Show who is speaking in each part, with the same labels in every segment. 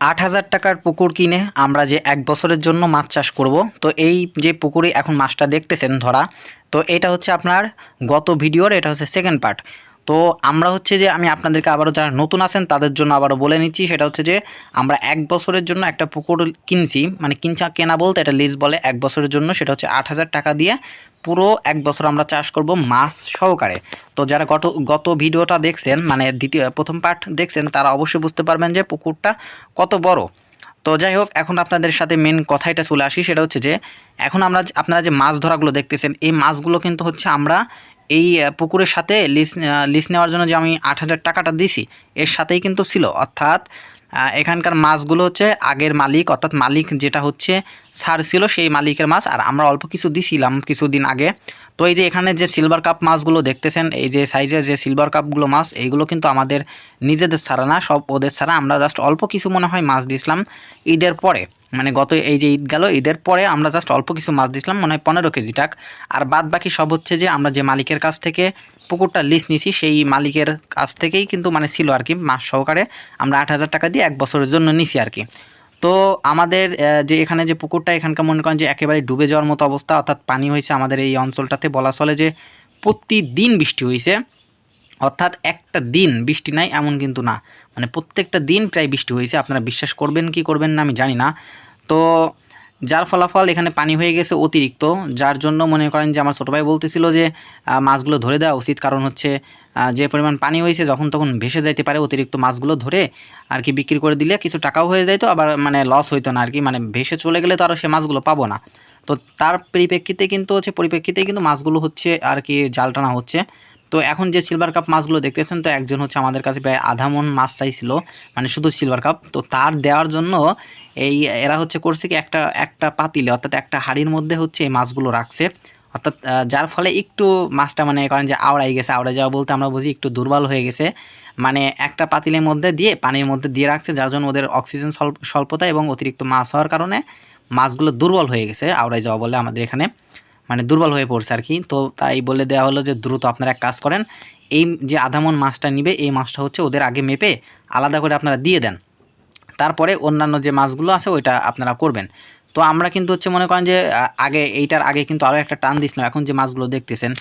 Speaker 1: আট হাজার টাকার পুকুর কিনে আমরা যে এক বছরের জন্য মাছ চাষ করব, তো এই যে পুকুরে এখন মাছটা দেখতেছেন ধরা, তো এটা হচ্ছে আপনার গত ভিডিওর, এটা হচ্ছে সেকেন্ড পার্ট তো আমরা হচ্ছে যে আমি আপনাদেরকে আবারও যারা নতুন আছেন, তাদের জন্য আবারও বলে নিচ্ছি, সেটা হচ্ছে যে আমরা এক বছরের জন্য একটা পুকুর কিনছি মানে কিনছা কেনা বলতে এটা লিজ বলে এক বছরের জন্য, সেটা হচ্ছে আট হাজার টাকা দিয়ে পুরো এক বছর আমরা চাষ করব মাছ সহকারে। তো যারা গত গত ভিডিওটা দেখছেন মানে দ্বিতীয়, প্রথম পার্ট দেখছেন, তারা অবশ্যই বুঝতে পারবেন যে পুকুরটা কত বড়। তো যাই হোক, এখন আপনাদের সাথে মেন কথাইটা চলে আসি, সেটা হচ্ছে যে এখন আমরা আপনারা যে মাছ ধরাগুলো দেখতেছেন, এই মাছগুলো কিন্তু হচ্ছে আমরা এই পুকুরের সাথে লিস লিস নেওয়ার জন্য যে আমি আট হাজার টাকাটা দিছি, এর সাথেই কিন্তু ছিল। অর্থাৎ এখানকার মাছগুলো হচ্ছে আগের মালিক, অর্থাৎ মালিক যেটা হচ্ছে, সার ছিল সেই মালিকের মাছ। আর আমরা অল্প কিছু দিছিলাম কিছুদিন আগে। তো এই যে এখানে যে সিলভার কাপ মাছগুলো দেখতেছেন, এই যে সাইজের যে সিলভার কাপগুলো মাছ, এইগুলো কিন্তু আমাদের নিজেদের ছাড়া না, সব ওদের ছাড়া। আমরা জাস্ট অল্প কিছু মনে হয় মাছ দিছিলাম ঈদের পরে। মানে গত এই যে ঈদ গেল, ঈদের পরে আমরা জাস্ট অল্প কিছু মাছ দিছিলাম, মনে হয় পনেরো কেজি টাক। আর বাদ বাকি সব হচ্ছে যে আমরা যে মালিকের কাছ থেকে পুকুরটা লিস নিছি, সেই মালিকের কাছ থেকেই কিন্তু মানে ছিল আর কি মাস সহকারে। আমরা আট হাজার টাকা দিয়ে এক বছরের জন্য নিছি আর কি। তো আমাদের যে এখানে যে পুকুরটা, এখানকার মনে করেন যে একেবারে ডুবে যাওয়ার মতো অবস্থা, অর্থাৎ পানি হয়েছে আমাদের এই অঞ্চলটাতে, বলা চলে যে প্রতিদিন বৃষ্টি হয়েছে। অর্থাৎ একটা দিন বৃষ্টি নাই, এমন কিন্তু না। মানে প্রত্যেকটা দিন প্রায় বৃষ্টি হয়েছে, আপনারা বিশ্বাস করবেন কি করবেন না, আমি জানি না। তো যার ফলাফল এখানে পানি হয়ে গেছে অতিরিক্ত, যার জন্য মনে করেন যে আমার ছোটো ভাই বলতেছিল যে মাছগুলো ধরে দেওয়া উচিত। কারণ হচ্ছে যে পরিমাণ পানি হয়েছে, যখন তখন ভেসে যাইতে পারে অতিরিক্ত মাছগুলো ধরে, আর কি বিক্রি করে দিলে কিছু টাকাও হয়ে যাইতো, আবার মানে লস হইতো না, আর কি মানে ভেসে চলে গেলে তো আর সে মাছগুলো পাবো না। তো তার পরিপ্রেক্ষিতে কিন্তু হচ্ছে পরিপ্রেক্ষিতে কিন্তু মাছগুলো হচ্ছে, আর কি জাল টানা হচ্ছে। তো এখন যে সিলভার কাপ মাছগুলো দেখতেছেন, তো একজন হচ্ছে আমাদের কাছে প্রায় আধা মন মাছ চাইছিল মানে শুধু সিলভার কাপ তো তার দেওয়ার জন্য এই এরা হচ্ছে করছে কি একটা একটা পাতিলে, অর্থাৎ একটা হাড়ির মধ্যে হচ্ছে এই মাছগুলো রাখছে। অর্থাৎ যার ফলে একটু মাছটা মানে করেন যে আওড়াই গেছে। আওড়াই যাওয়া বলতে আমরা বুঝি একটু দুর্বল হয়ে গেছে। মানে একটা পাতিলের মধ্যে দিয়ে, পানির মধ্যে দিয়ে রাখছে, যার জন্য ওদের অক্সিজেন স্বল্পতা এবং অতিরিক্ত মাছ হওয়ার কারণে মাছগুলো দুর্বল হয়ে গেছে আওড়াই যাওয়া বলে আমাদের এখানে। মানে দুর্বল হয়ে পড়ছে আর কি। তো তাই বলে দেওয়া হলো যে দ্রুত আপনারা এক কাজ করেন, এই যে আধামন মাছটা নিবে, এই মাছটা হচ্ছে ওদের আগে মেপে আলাদা করে আপনারা দিয়ে দেন। তারপরে অন্যান্য যে মাছগুলো আছে, ওইটা আপনারা করবেন। তো আমরা কিন্তু হচ্ছে মনে করেন যে আগে এইটার আগে কিন্তু আরও একটা টান দিছিলাম। এখন যে মাছগুলো দেখতেছেন,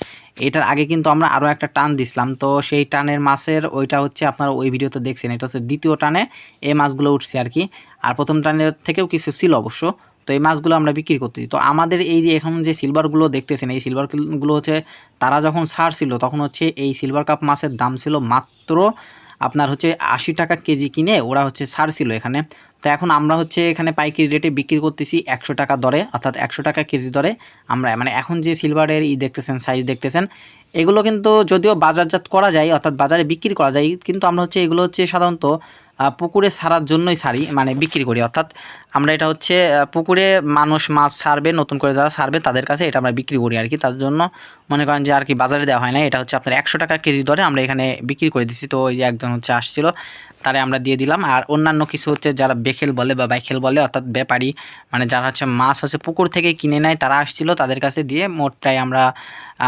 Speaker 1: এটার আগে কিন্তু আমরা আরও একটা টান দিছিলাম। তো সেই টানের মাছের ওইটা হচ্ছে আপনারা ওই ভিডিওতে দেখছেন। এটা হচ্ছে দ্বিতীয় টানে এই মাছগুলো উঠছে আর কি। আর প্রথম টানের থেকেও কিছু ছিল অবশ্য। তো এই মাছগুলো আমরা বিক্রি করতেছি। তো আমাদের এই যে এখন যে সিলভারগুলো দেখতেছেন, এই সিলভারগুলো হচ্ছে, তারা যখন ছাড়ছিল, তখন হচ্ছে এই সিলভার কাপ মাছের দাম ছিল মাত্র আপনার হচ্ছে আশি টাকা কেজি কিনে ওরা হচ্ছে ছাড়ছিল এখানে। তো এখন আমরা হচ্ছে এখানে পাইকারি রেটে বিক্রি করতেছি একশো টাকা দরে, অর্থাৎ একশো টাকা কেজি দরে আমরা। মানে এখন যে সিলভারের ই দেখতেছেন সাইজ দেখতেছেন, এগুলো কিন্তু যদিও বাজারজাত করা যায়, অর্থাৎ বাজারে বিক্রি করা যায়, কিন্তু আমরা হচ্ছে এগুলো হচ্ছে সাধারণত পুকুরে সারার জন্যই সারি মানে বিক্রি করি। অর্থাৎ আমরা এটা হচ্ছে পুকুরে মানুষ মাছ সারবে, নতুন করে যারা সারবে তাদের কাছে এটা আমরা বিক্রি করি আর কি। তার জন্য মনে করেন যে আর কি বাজারে দেওয়া হয় না। এটা হচ্ছে আপনার একশো টাকা কেজি দরে আমরা এখানে বিক্রি করে দিচ্ছি তো ওই যে একজন হচ্ছে আসছিল তারে আমরা দিয়ে দিলাম। আর অন্যান্য কিছু হচ্ছে যারা বেখেল বলে বা বাইখেল বলে, অর্থাৎ ব্যাপারী মানে যারা হচ্ছে মাছ হচ্ছে পুকুর থেকে কিনে নেয়, তারা আসছিল তাদের কাছে দিয়ে মোট প্রায় আমরা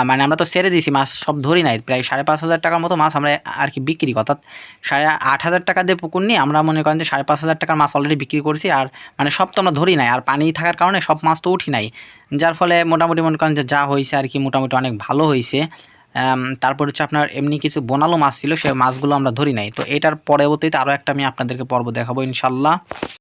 Speaker 1: মানে আমরা তো সেরে দিয়েছি মাছ, সব ধরি নাই। প্রায় সাড়ে পাঁচ হাজার টাকার মতো মাছ আমরা আর কি বিক্রি করি। অর্থাৎ সাড়ে আট হাজার টাকা দিয়ে পুকুর নিয়ে আমরা মনে করেন যে সাড়ে পাঁচ হাজার টাকার মাছ অলরেডি বিক্রি করছি। আর মানে সব তো আমরা ধরি নাই। আর পানি থাকার কারণে সব মাছ তো উঠি নাই। যার ফলে মোটামুটি মনে করেন যে যা হয়েছে আর কি মোটামুটি অনেক ভালো হয়েছে। তারপর হচ্ছে আপনার এমনি কিছু বোনালো মাছ ছিল সেই মাছগুলো আমরা ধরি নাই। তো এটার পরবর্তীতে আরও একটা আমি আপনাদেরকে পর্ব দেখাবো ইনশাল্লাহ।